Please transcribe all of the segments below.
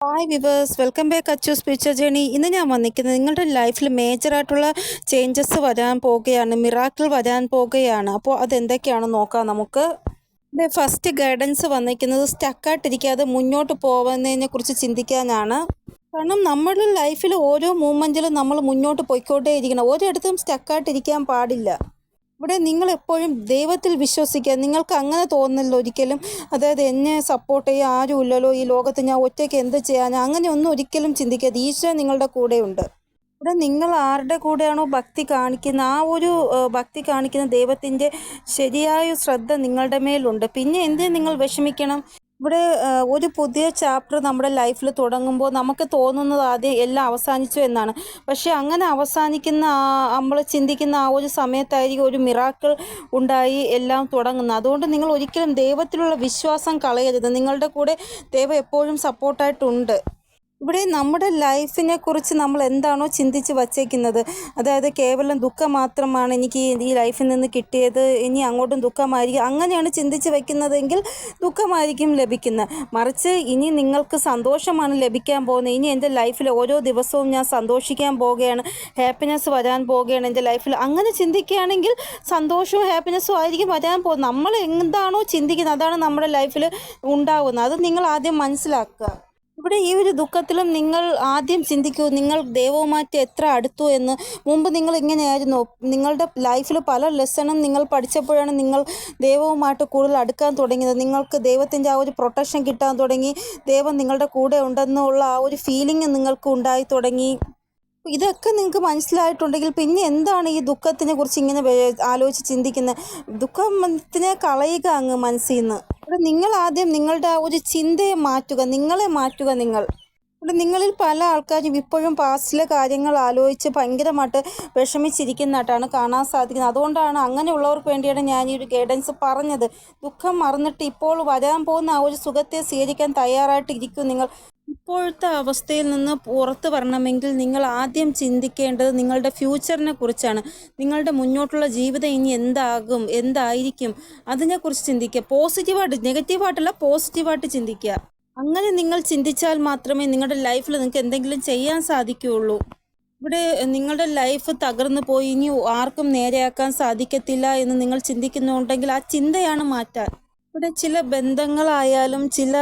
Hi viewers welcome back Achu spiritual journey ഇന്ന് ഞാൻ വന്നിരിക്കുന്നത് നിങ്ങളുടെ ലൈഫിൽ മേജറായിട്ടുള്ള ചേഞ്ചസ് വരാൻ പോകുകയാണ് മിറാക്കിൾ വരാൻ പോകുകയാണ് അപ്പോൾ അതെന്തൊക്കെയാണെന്ന് നോക്കാം നമുക്ക്. ഇത് ഫസ്റ്റ് ഗൈഡൻസ് വന്നിരിക്കുന്നത് സ്റ്റക്കായിട്ടിരിക്കാതെ മുന്നോട്ട് പോകുന്നതിനെ കുറിച്ച് ചിന്തിക്കാനാണ്. കാരണം നമ്മുടെ ലൈഫിൽ ഓരോ മൂമെന്റിലും നമ്മൾ മുന്നോട്ട് പോയിക്കോട്ടേ ഇരിക്കണം ഒരിടത്തും സ്റ്റക്കായിട്ടിരിക്കാൻ പാടില്ല. ഇവിടെ നിങ്ങൾ എപ്പോഴും ദൈവത്തിൽ വിശ്വസിക്കുക. നിങ്ങൾക്ക് അങ്ങനെ തോന്നില്ല ഒരിക്കലും. അതായത് എന്നെ സപ്പോർട്ട് ചെയ്യാൻ ആരുമില്ലല്ലോ ഈ ലോകത്ത്. ഞാൻ ഒറ്റയ്ക്ക് എന്ത് ചെയ്യാൻ അങ്ങനെ ഒന്നും ഒരിക്കലും ചിന്തിക്കരുത്. ഈശ്വരൻ നിങ്ങളുടെ കൂടെയുണ്ട്. ഇവിടെ നിങ്ങൾ ആരുടെ കൂടെയാണോ ഭക്തി കാണിക്കുന്ന ആ ഒരു ഭക്തി കാണിക്കുന്ന ദൈവത്തിന്റെ ശരിയായ ശ്രദ്ധ നിങ്ങളുടെ മേലുണ്ട്. പിന്നെ എന്തിനു നിങ്ങൾ വിഷമിക്കണം? ഇവിടെ ഒരു പുതിയ ചാപ്റ്റർ നമ്മുടെ ലൈഫിൽ തുടങ്ങുമ്പോൾ നമുക്ക് തോന്നുന്നത് ആദ്യം എല്ലാം അവസാനിച്ചു എന്നാണ്. പക്ഷേ അങ്ങനെ അവസാനിക്കുന്ന നമ്മൾ ചിന്തിക്കുന്ന ആ ഒരു സമയത്തായിരിക്കും ഒരു മിറാക്കിൾ ഉണ്ടായി എല്ലാം തുടങ്ങുന്നത്. അതുകൊണ്ട് നിങ്ങൾ ഒരിക്കലും ദൈവത്തിലുള്ള വിശ്വാസം കളയരുത്. നിങ്ങളുടെ കൂടെ ദൈവം എപ്പോഴും സപ്പോർട്ടായിട്ടുണ്ട് ഇവിടെ നമ്മുടെ ലൈഫിനെ കുറിച്ച് നമ്മൾ എന്താണോ ചിന്തിച്ച് വച്ചേക്കുന്നത്. അതായത് കേവലം ദുഃഖം മാത്രമാണ് എനിക്ക് ഈ ലൈഫിൽ നിന്ന് കിട്ടിയത്. ഇനി അങ്ങോട്ടും ദുഃഖമായിരിക്കും. അങ്ങനെയാണ് ചിന്തിച്ച് വയ്ക്കുന്നതെങ്കിൽ ദുഃഖമായിരിക്കും ലഭിക്കുന്നത്. മറിച്ച് ഇനി നിങ്ങൾക്ക് സന്തോഷമാണ് ലഭിക്കാൻ പോകുന്നത്. ഇനി എന്റെ ലൈഫിൽ ഓരോ ദിവസവും ഞാൻ സന്തോഷിക്കാൻ പോവുകയാണ് ഹാപ്പിനെസ് വരാൻ പോവുകയാണ് എന്റെ ലൈഫിൽ. അങ്ങനെ ചിന്തിക്കുകയാണെങ്കിൽ സന്തോഷവും ഹാപ്പിനെസ്സും ആയിരിക്കും വരാൻ പോകുന്നത്. നമ്മൾ എന്താണോ ചിന്തിക്കുന്നത് അതാണ് നമ്മുടെ ലൈഫിൽ ഉണ്ടാകുന്നത്. അത് നിങ്ങൾ ആദ്യം മനസ്സിലാക്കുക. ഇവിടെ ഈ ഒരു ദുഃഖത്തിലും നിങ്ങൾ ആദ്യം ചിന്തിക്കൂ നിങ്ങൾ ദൈവവുമായിട്ട് എത്ര അടുത്തു എന്ന്. മുമ്പ് നിങ്ങൾ ഇങ്ങനെയായിരുന്നു. നിങ്ങളുടെ ലൈഫിൽ പല ലെസണും നിങ്ങൾ പഠിച്ചപ്പോഴാണ് നിങ്ങൾ ദൈവവുമായിട്ട് കൂടുതൽ അടുക്കാൻ തുടങ്ങിയത്. നിങ്ങൾക്ക് ദൈവത്തിന്റെ ആ ഒരു പ്രൊട്ടക്ഷൻ കിട്ടാൻ തുടങ്ങി. ദൈവം നിങ്ങളുടെ കൂടെ ഉണ്ടെന്നുള്ള ആ ഒരു ഫീലിംഗ് നിങ്ങൾക്ക് ഉണ്ടായി തുടങ്ങി. ഇതൊക്കെ നിങ്ങൾക്ക് മനസ്സിലായിട്ടുണ്ടെങ്കിൽ പിന്നെ എന്താണ് ഈ ദുഃഖത്തിനെ കുറിച്ച് ഇങ്ങനെ ആലോചിച്ച് ചിന്തിക്കുന്നത് ദുഃഖത്തിനെ കളയുക അങ്ങ് മനസ്സിൽ നിന്ന് ഇവിടെ നിങ്ങൾ ആദ്യം നിങ്ങളുടെ ഒരു ചിന്തയെ മാറ്റുക നിങ്ങളെ മാറ്റുക നിങ്ങൾ. ഇവിടെ നിങ്ങളിൽ പല ആൾക്കാരും ഇപ്പോഴും പാസ്റ്റിലെ കാര്യങ്ങൾ ആലോചിച്ച് ഭയങ്കരമായിട്ട് വിഷമിച്ചിരിക്കുന്നതായിട്ടാണ് കാണാൻ സാധിക്കുന്നത്. അതുകൊണ്ടാണ് അങ്ങനെയുള്ളവർക്ക് വേണ്ടിയാണ് ഞാൻ ഈ ഒരു ഗൈഡൻസ് പറഞ്ഞത്. ദുഃഖം മറന്നിട്ട് ഇപ്പോൾ വരാൻ പോകുന്ന ആ ഒരു സുഖത്തെ സ്വീകരിക്കാൻ തയ്യാറായിട്ട് ഇരിക്കും നിങ്ങൾ. ഇപ്പോഴത്തെ അവസ്ഥയിൽ നിന്ന് പുറത്ത് വരണമെങ്കിൽ നിങ്ങൾ ആദ്യം ചിന്തിക്കേണ്ടത് നിങ്ങളുടെ ഫ്യൂച്ചറിനെ കുറിച്ചാണ്. നിങ്ങളുടെ മുന്നോട്ടുള്ള ജീവിതം ഇനി എന്താകും എന്തായിരിക്കും? അതിനെക്കുറിച്ച് ചിന്തിക്കുക. പോസിറ്റീവായിട്ട് നെഗറ്റീവായിട്ടല്ല പോസിറ്റീവായിട്ട് ചിന്തിക്കുക. അങ്ങനെ നിങ്ങൾ ചിന്തിച്ചാൽ മാത്രമേ നിങ്ങളുടെ ലൈഫിൽ നിങ്ങൾക്ക് എന്തെങ്കിലും ചെയ്യാൻ സാധിക്കുകയുള്ളൂ. ഇവിടെ നിങ്ങളുടെ ലൈഫ് തകർന്നു പോയി. ഇനി ആർക്കും നേരെയാക്കാൻ സാധിക്കത്തില്ല എന്ന് നിങ്ങൾ ചിന്തിക്കുന്നുണ്ടെങ്കിൽ ആ ചിന്തയാണ് മാറ്റാൻ. ഇവിടെ ചില ബന്ധങ്ങളായാലും ചില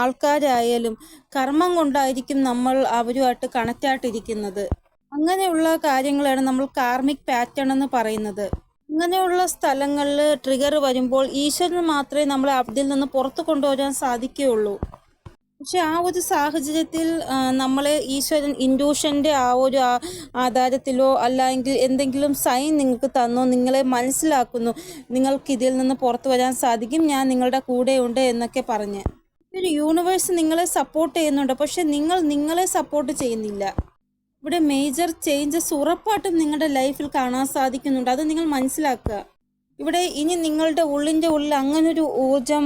ആൾക്കാരായാലും കർമ്മം കൊണ്ടായിരിക്കും നമ്മൾ അവരുമായിട്ട് കണക്റ്റായിട്ടിരിക്കുന്നത് അങ്ങനെയുള്ള കാര്യങ്ങളാണ് നമ്മൾ കാർമിക് പാറ്റേൺ എന്ന് പറയുന്നത്. അങ്ങനെയുള്ള സ്ഥലങ്ങളിൽ ട്രിഗർ വരുമ്പോൾ ഈശ്വരന് മാത്രമേ നമ്മളെ അതിൽ നിന്ന് പുറത്തു കൊണ്ടുവരാൻ സാധിക്കുകയുള്ളൂ. പക്ഷെ ആ ഒരു സാഹചര്യത്തിൽ നമ്മൾ ഈശ്വരൻ ഇൻഡ്യൂഷന്റെ ആ ഒരു ആധാരത്തിലോ അല്ലെങ്കിൽ എന്തെങ്കിലും സൈൻ നിങ്ങൾക്ക് തന്നോ നിങ്ങളെ മനസ്സിലാക്കുന്നു നിങ്ങൾക്ക് ഇതിൽ നിന്ന് പുറത്തു വരാൻ സാധിക്കും ഞാൻ നിങ്ങളുടെ കൂടെയുണ്ട് എന്നൊക്കെ പറഞ്ഞ്. ഒരു യൂണിവേഴ്സ് നിങ്ങളെ സപ്പോർട്ട് ചെയ്യുന്നുണ്ട് പക്ഷെ നിങ്ങൾ നിങ്ങളെ സപ്പോർട്ട് ചെയ്യുന്നില്ല. ഇവിടെ മേജർ ചേഞ്ചസ് ഉറപ്പായിട്ടും നിങ്ങളുടെ ലൈഫിൽ കാണാൻ സാധിക്കുന്നുണ്ട് അത് നിങ്ങൾ മനസ്സിലാക്കുക. ഇവിടെ ഇനി നിങ്ങളുടെ ഉള്ളിന്റെ ഉള്ളിൽ അങ്ങനൊരു ഊർജം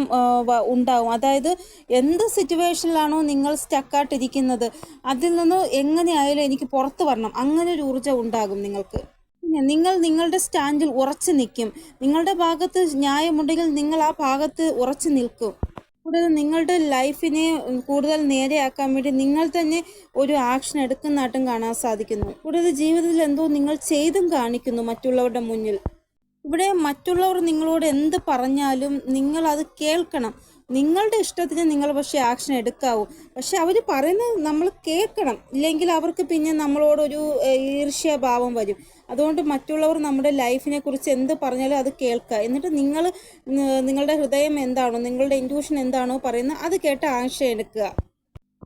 ഉണ്ടാവും. അതായത് എന്ത് സിറ്റുവേഷനിലാണോ നിങ്ങൾ സ്റ്റക്കായിട്ടിരിക്കുന്നത് അതിൽ നിന്ന് എങ്ങനെയായാലും എനിക്ക് പുറത്ത് വരണം. അങ്ങനൊരു ഊർജം ഉണ്ടാകും നിങ്ങൾക്ക്. നിങ്ങൾ നിങ്ങളുടെ സ്റ്റാൻഡിൽ ഉറച്ചു നിൽക്കും. നിങ്ങളുടെ ഭാഗത്ത് ന്യായമുണ്ടെങ്കിൽ നിങ്ങൾ ആ ഭാഗത്ത് ഉറച്ചു നിൽക്കും. കൂടുതൽ നിങ്ങളുടെ ലൈഫിനെ കൂടുതൽ നേരെയാക്കാൻ വേണ്ടി നിങ്ങൾ തന്നെ ഒരു ആക്ഷൻ എടുക്കുന്നതായിട്ടും കാണാൻ സാധിക്കുന്നു. കൂടുതൽ ജീവിതത്തിൽ എന്തോ നിങ്ങൾ ചെയ്തും കാണിക്കുന്നു മറ്റുള്ളവരുടെ മുന്നിൽ. ഇവിടെ മറ്റുള്ളവർ നിങ്ങളോട് എന്ത് പറഞ്ഞാലും നിങ്ങൾ അത് കേൾക്കണം. നിങ്ങളുടെ ഇഷ്ടത്തിന് നിങ്ങൾ പക്ഷേ ആക്ഷൻ എടുക്കാവൂ. പക്ഷെ അവർ പറയുന്നത് നമ്മൾ കേൾക്കണം. ഇല്ലെങ്കിൽ അവർക്ക് പിന്നെ നമ്മളോടൊരു ഈർഷ്യഭാവം വരും. അതുകൊണ്ട് മറ്റുള്ളവർ നമ്മുടെ ലൈഫിനെ കുറിച്ച് എന്ത് പറഞ്ഞാലും അത് കേൾക്കുക. എന്നിട്ട് നിങ്ങൾ നിങ്ങളുടെ ഹൃദയം എന്താണോ നിങ്ങളുടെ ഇന്റ്യൂഷൻ എന്താണോ പറയുന്നത് അത് കേട്ട് ആക്ഷൻ എടുക്കുക.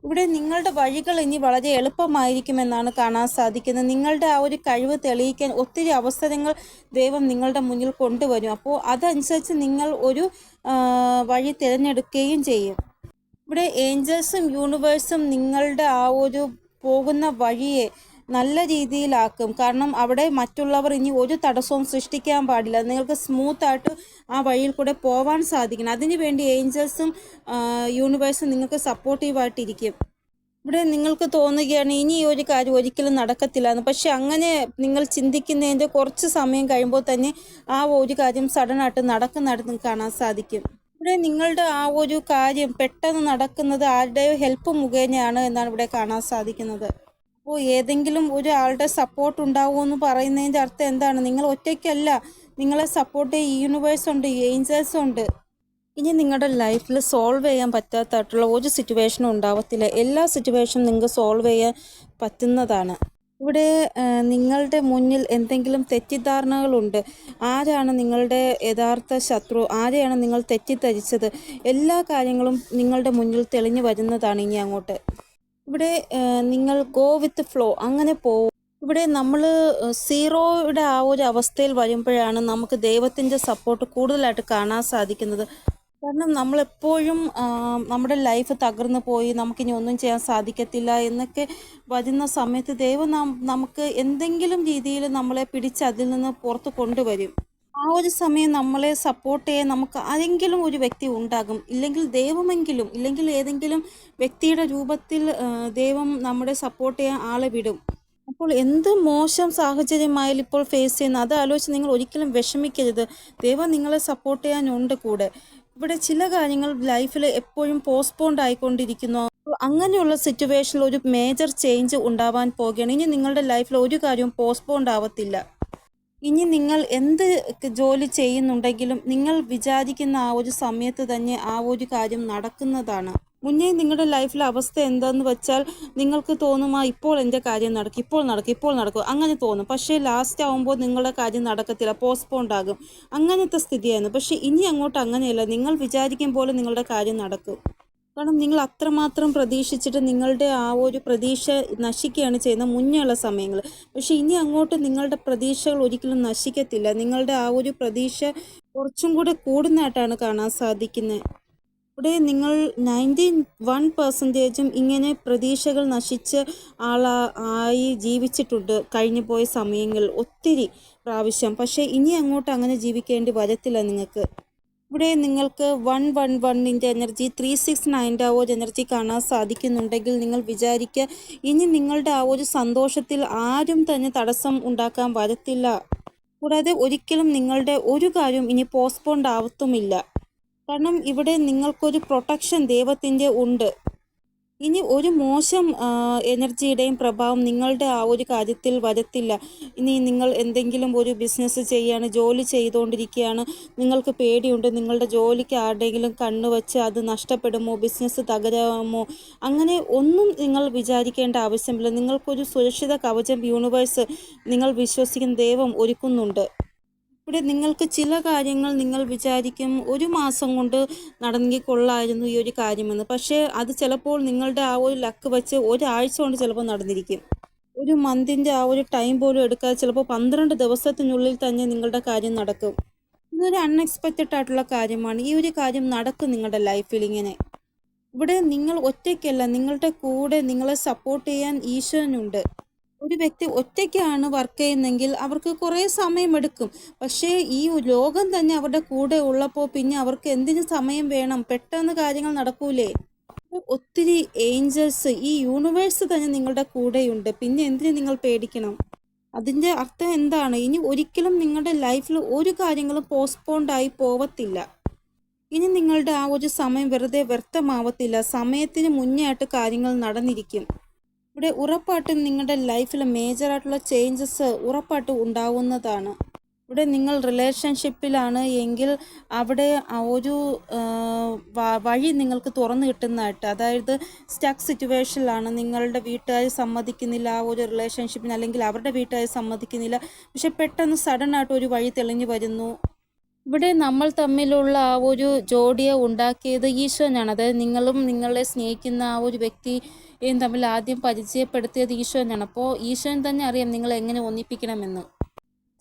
ഇവിടെ നിങ്ങളുടെ വഴികൾ ഇനി വളരെ എളുപ്പമായിരിക്കുമെന്നാണ് കാണാൻ സാധിക്കുന്നത്. നിങ്ങളുടെ ആ ഒരു കഴിവ് തെളിയിക്കാൻ ഒത്തിരി അവസരങ്ങൾ ദൈവം നിങ്ങളുടെ മുന്നിൽ കൊണ്ടുവരും. അപ്പോൾ അതനുസരിച്ച് നിങ്ങൾ ഒരു വഴി തിരഞ്ഞെടുക്കുകയും ചെയ്യും. ഇവിടെ ഏഞ്ചൽസും യൂണിവേഴ്സും നിങ്ങളുടെ ആ ഒരു പോകുന്ന വഴിയെ നല്ല രീതിയിലാക്കും. കാരണം അവിടെ മറ്റുള്ളവർ ഇനി ഒരു തടസ്സവും സൃഷ്ടിക്കാൻ പാടില്ല. നിങ്ങൾക്ക് സ്മൂത്ത് ആയിട്ട് ആ വഴിയിൽ കൂടെ പോവാൻ സാധിക്കണം. അതിനു വേണ്ടി ഏഞ്ചൽസും യൂണിവേഴ്സും നിങ്ങൾക്ക് സപ്പോർട്ടീവായിട്ടിരിക്കും ഇവിടെ നിങ്ങൾക്ക് തോന്നുകയാണ് ഇനി ഈ ഒരു കാര്യം ഒരിക്കലും നടക്കത്തില്ല എന്ന് പക്ഷെ അങ്ങനെ നിങ്ങൾ ചിന്തിക്കുന്നതിന്റെ കുറച്ച് സമയം കഴിയുമ്പോൾ തന്നെ ആ ഒരു കാര്യം സഡനായിട്ട് നടക്കുന്നതായിട്ട് കാണാൻ സാധിക്കും. ഇവിടെ നിങ്ങളുടെ ആ ഒരു കാര്യം പെട്ടെന്ന് നടക്കുന്നത് ആരുടെയോ ഹെൽപ്പ് മുഖേനയാണ് എന്നാണ് ഇവിടെ കാണാൻ സാധിക്കുന്നത്. അപ്പോൾ ഏതെങ്കിലും ഒരാളുടെ സപ്പോർട്ട് ഉണ്ടാവുമെന്ന് പറയുന്നതിന്റെ അർത്ഥം എന്താണ്? നിങ്ങൾ ഒറ്റയ്ക്കല്ല. നിങ്ങളെ സപ്പോർട്ട് ഈ യൂണിവേഴ്സ് ഉണ്ട് ഏഞ്ചൽസ് ഉണ്ട്. ഇനി നിങ്ങളുടെ ലൈഫിൽ സോൾവ് ചെയ്യാൻ പറ്റാത്തതായിട്ടുള്ള ഒരു സിറ്റുവേഷനും ഉണ്ടാവത്തില്ല. എല്ലാ സിറ്റുവേഷനും നിങ്ങൾക്ക് സോൾവ് ചെയ്യാൻ പറ്റുന്നതാണ്. ഇവിടെ നിങ്ങളുടെ മുന്നിൽ എന്തെങ്കിലും തെറ്റിദ്ധാരണകളുണ്ട്. ആരാണ് നിങ്ങളുടെ യഥാർത്ഥ ശത്രു? ആരെയാണ് നിങ്ങൾ തെറ്റിദ്ധരിച്ചത്? എല്ലാ കാര്യങ്ങളും നിങ്ങളുടെ മുന്നിൽ തെളിഞ്ഞു വരുന്നതാണ് ഇനി അങ്ങോട്ട്. ഇവിടെ നിങ്ങൾ ഗോ വിത്ത് ഫ്ലോ അങ്ങനെ പോവും. ഇവിടെ നമ്മൾ സീറോയുടെ ആ ഒരു അവസ്ഥയിൽ വരുമ്പോഴാണ് നമുക്ക് ദൈവത്തിന്റെ സപ്പോർട്ട് കൂടുതലായിട്ട് കാണാൻ സാധിക്കുന്നത്. കാരണം നമ്മളെപ്പോഴും നമ്മുടെ ലൈഫ് തകർന്നു പോയി നമുക്കിനി ഒന്നും ചെയ്യാൻ സാധിക്കത്തില്ല എന്നൊക്കെ വരുന്ന സമയത്ത് ദൈവം നമുക്ക് എന്തെങ്കിലും രീതിയിൽ നമ്മളെ പിടിച്ച് അതിൽ നിന്ന് പുറത്ത് കൊണ്ടുവരും. ആ ഒരു സമയം നമ്മളെ സപ്പോർട്ട് ചെയ്യാൻ നമുക്ക് ആരെങ്കിലും ഒരു വ്യക്തി ഉണ്ടാകും. ഇല്ലെങ്കിൽ ദൈവമെങ്കിലും ഇല്ലെങ്കിൽ ഏതെങ്കിലും വ്യക്തിയുടെ രൂപത്തിൽ ദൈവം നമ്മുടെ സപ്പോർട്ട് ചെയ്യാൻ ആളെ വിടും. അപ്പോൾ എന്ത് മോശം സാഹചര്യമായാലും ഇപ്പോൾ ഫേസ് ചെയ്യുന്ന അത് ആലോചിച്ച് നിങ്ങൾ ഒരിക്കലും വിഷമിക്കരുത്. ദൈവം നിങ്ങളെ സപ്പോർട്ട് ചെയ്യാനുണ്ട് കൂടെ. ഇവിടെ ചില കാര്യങ്ങൾ ലൈഫിൽ എപ്പോഴും പോസ്റ്റ്പോണ്ട് ആയിക്കൊണ്ടിരിക്കുന്നു. അങ്ങനെയുള്ള സിറ്റുവേഷനിൽ ഒരു മേജർ ചേഞ്ച് ഉണ്ടാവാൻ പോകുകയാണ് ഇനി നിങ്ങളുടെ ലൈഫിൽ ഒരു കാര്യവും പോസ്റ്റ്പോണ്ട് ആവത്തില്ല. ഇനി നിങ്ങൾ എന്ത് ജോലി ചെയ്യുന്നുണ്ടെങ്കിലും നിങ്ങൾ വിചാരിക്കുന്ന ആ ഒരു സമയത്ത് തന്നെ ആ ഒരു കാര്യം നടക്കുന്നതാണ്. മുന്നേ നിങ്ങളുടെ ലൈഫിലെ അവസ്ഥ എന്താന്ന് വെച്ചാൽ നിങ്ങൾക്ക് തോന്നും ആ ഇപ്പോൾ എന്റെ കാര്യം നടക്കും ഇപ്പോൾ നടക്കും ഇപ്പോൾ നടക്കും. അങ്ങനെ തോന്നും. പക്ഷേ ലാസ്റ്റ് ആവുമ്പോൾ നിങ്ങളുടെ കാര്യം നടക്കത്തില്ല പോസ്റ്റ്പോണ്ട് ആകും. അങ്ങനത്തെ സ്ഥിതിയായിരുന്നു. പക്ഷേ ഇനി അങ്ങോട്ട് അങ്ങനെയല്ല. നിങ്ങൾ വിചാരിക്കും പോലെ നിങ്ങളുടെ കാര്യം നടക്കും. കാരണം നിങ്ങൾ അത്രമാത്രം പ്രതീക്ഷിച്ചിട്ട് നിങ്ങളുടെ ആ ഒരു പ്രതീക്ഷ നശിക്കുകയാണ് ചെയ്യുന്നത് മുന്നേയുള്ള സമയങ്ങൾ. പക്ഷെ ഇനി അങ്ങോട്ട് നിങ്ങളുടെ പ്രതീക്ഷകൾ ഒരിക്കലും നശിക്കത്തില്ല. നിങ്ങളുടെ ആ ഒരു പ്രതീക്ഷ കുറച്ചും കൂടെ കൂടുന്നതായിട്ടാണ് കാണാൻ സാധിക്കുന്നത്. ഇവിടെ നിങ്ങൾ നയന്റി വൺ പെർസെന്റേജും ഇങ്ങനെ പ്രതീക്ഷകൾ നശിച്ച ആളാ ആയി ജീവിച്ചിട്ടുണ്ട് കഴിഞ്ഞു പോയ സമയങ്ങൾ ഒത്തിരി പ്രാവശ്യം. പക്ഷേ ഇനി അങ്ങോട്ട് അങ്ങനെ ജീവിക്കേണ്ടി വരത്തില്ല നിങ്ങൾക്ക്. ഇവിടെ നിങ്ങൾക്ക് വൺ വൺ വണ്ണിന്റെ എനർജി ത്രീ സിക്സ് നയന്റെ ആ ഒരു എനർജി കാണാൻ സാധിക്കുന്നുണ്ടെങ്കിൽ നിങ്ങൾ വിചാരിക്കുക ഇനി നിങ്ങളുടെ ആ ഒരു സന്തോഷത്തിൽ ആരും തന്നെ തടസ്സം ഉണ്ടാക്കാൻ വരത്തില്ല. കൂടാതെ ഒരിക്കലും നിങ്ങളുടെ ഒരു കാര്യം ഇനി പോസ്റ്റ്പോണ്ട് ആവത്തുമില്ല. കാരണം ഇവിടെ നിങ്ങൾക്കൊരു പ്രൊട്ടക്ഷൻ ദൈവത്തിന്റെ ഉണ്ട്. ഇനി ഒരു മോശം എനർജിയുടെയും പ്രഭാവം നിങ്ങളുടെ ആ ഒരു കാര്യത്തിൽ വരത്തില്ല. ഇനി നിങ്ങൾ എന്തെങ്കിലും ഒരു ബിസിനസ് ചെയ്യാണ് ജോലി ചെയ്തുകൊണ്ടിരിക്കുകയാണ് നിങ്ങൾക്ക് പേടിയുണ്ട് നിങ്ങളുടെ ജോലിക്ക് ആരുടെയെങ്കിലും കണ്ണ് അത് നഷ്ടപ്പെടുമോ ബിസിനസ് തകരാമോ അങ്ങനെ ഒന്നും നിങ്ങൾ വിചാരിക്കേണ്ട ആവശ്യമില്ല. നിങ്ങൾക്കൊരു സുരക്ഷിത കവചം യൂണിവേഴ്സ് നിങ്ങൾ വിശ്വസിക്കുന്ന ദൈവം ഒരുക്കുന്നുണ്ട്. ഇവിടെ നിങ്ങൾക്ക് ചില കാര്യങ്ങൾ നിങ്ങൾ വിചാരിക്കും ഒരു മാസം കൊണ്ട് നടന്നെങ്കിൽ കൊള്ളായിരുന്നു ഈ ഒരു കാര്യമെന്ന്. പക്ഷേ അത് ചിലപ്പോൾ നിങ്ങളുടെ ആ ഒരു ലക്ക് വെച്ച് ഒരാഴ്ച കൊണ്ട് ചിലപ്പോൾ നടന്നിരിക്കും. ഒരു മന്തിന്റെ ആ ഒരു ടൈം പോലും എടുക്കാതെ ചിലപ്പോൾ പന്ത്രണ്ട് ദിവസത്തിനുള്ളിൽ തന്നെ നിങ്ങളുടെ കാര്യം നടക്കും. ഇതൊരു അൺഎക്സ്പെക്റ്റഡ് ആയിട്ടുള്ള കാര്യമാണ്. ഈ ഒരു കാര്യം നടക്കും നിങ്ങളുടെ ലൈഫിൽ ഇങ്ങനെ. ഇവിടെ നിങ്ങൾ ഒറ്റയ്ക്കല്ല നിങ്ങളുടെ കൂടെ നിങ്ങളെ സപ്പോർട്ട് ചെയ്യാൻ ഈശ്വരനുണ്ട്. ഒരു വ്യക്തി ഒറ്റയ്ക്കാണ് വർക്ക് ചെയ്യുന്നെങ്കിൽ അവർക്ക് കുറേ സമയമെടുക്കും. പക്ഷേ ഈ ലോകം തന്നെ അവരുടെ കൂടെ ഉള്ളപ്പോൾ പിന്നെ അവർക്ക് എന്തിനു സമയം വേണം? പെട്ടെന്ന് കാര്യങ്ങൾ നടക്കൂലേ? ഒത്തിരി ഏഞ്ചൽസ് ഈ യൂണിവേഴ്സ് തന്നെ നിങ്ങളുടെ കൂടെയുണ്ട്. പിന്നെ എന്തിനു നിങ്ങൾ പേടിക്കണം? അതിന്റെ അർത്ഥം എന്താണ്? ഇനി ഒരിക്കലും നിങ്ങളുടെ ലൈഫിൽ ഒരു കാര്യങ്ങളും പോസ്റ്റ്പോണ്ടായി പോവത്തില്ല. ഇനി നിങ്ങളുടെ ആ ഒരു സമയം വെറുതെ വ്യർത്ഥമാവത്തില്ല. സമയത്തിന് മുന്നേ ആയിട്ട് കാര്യങ്ങൾ നടന്നിരിക്കും. ഇവിടെ ഉറപ്പായിട്ടും നിങ്ങളുടെ ലൈഫിൽ മേജറായിട്ടുള്ള ചേഞ്ചസ് ഉറപ്പായിട്ടും ഉണ്ടാവുന്നതാണ്. ഇവിടെ നിങ്ങൾ റിലേഷൻഷിപ്പിലാണ് എങ്കിൽ അവിടെ ഒരു വഴി നിങ്ങൾക്ക് തുറന്നു കിട്ടുന്നതായിട്ട് അതായത് സ്റ്റക്ക് സിറ്റുവേഷനിലാണ് നിങ്ങളുടെ വീട്ടുകാർ സമ്മതിക്കുന്നില്ല ആ ഒരു റിലേഷൻഷിപ്പിന് അല്ലെങ്കിൽ അവരുടെ വീട്ടുകാർ സമ്മതിക്കുന്നില്ല. പക്ഷെ പെട്ടെന്ന് സഡൻ ആയിട്ട് ഒരു വഴി തെളിഞ്ഞു വരുന്നു. ഇവിടെ നമ്മൾ തമ്മിലുള്ള ആ ഒരു ജോഡിയെ ഉണ്ടാക്കിയത് ഈശ്വരനാണ്. അതായത് നിങ്ങളും നിങ്ങളെ സ്നേഹിക്കുന്ന ആ ഒരു വ്യക്തിയും തമ്മിൽ ആദ്യം പരിചയപ്പെടുത്തിയത് ഈശ്വരനാണ് അപ്പോൾ ഈശ്വരൻ തന്നെ അറിയാം നിങ്ങൾ എങ്ങനെ ഒന്നിപ്പിക്കണമെന്ന്.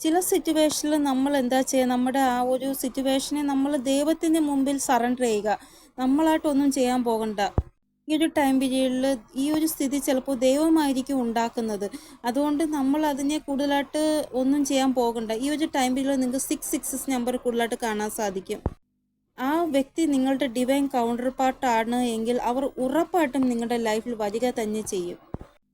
ചില സിറ്റുവേഷനിൽ നമ്മൾ എന്താ ചെയ്യുക നമ്മുടെ ആ ഒരു സിറ്റുവേഷനെ നമ്മൾ ദൈവത്തിന്റെ മുമ്പിൽ സറണ്ടർ ചെയ്യുക. നമ്മളായിട്ടൊന്നും ചെയ്യാൻ പോകണ്ട. ഈ ഒരു ടൈം പീരീഡിൽ ഈ ഒരു സ്ഥിതി ചിലപ്പോൾ ദൈവമായിരിക്കും ഉണ്ടാക്കുന്നത്. അതുകൊണ്ട് നമ്മൾ അതിനെ കൂടുതലായിട്ട് ഒന്നും ചെയ്യാൻ പോകണ്ട. ഈ ഒരു ടൈം പീരീഡിൽ നിങ്ങൾക്ക് സിക്സ് സിക്സസ് നമ്പർ കൂടുതലായിട്ട് കാണാൻ സാധിക്കും. ആ വ്യക്തി നിങ്ങളുടെ ഡിവൈൻ കൗണ്ടർ പാർട്ടാണ് എങ്കിൽ അവർ ഉറപ്പായിട്ടും നിങ്ങളുടെ ലൈഫിൽ വരിക തന്നെ ചെയ്യും.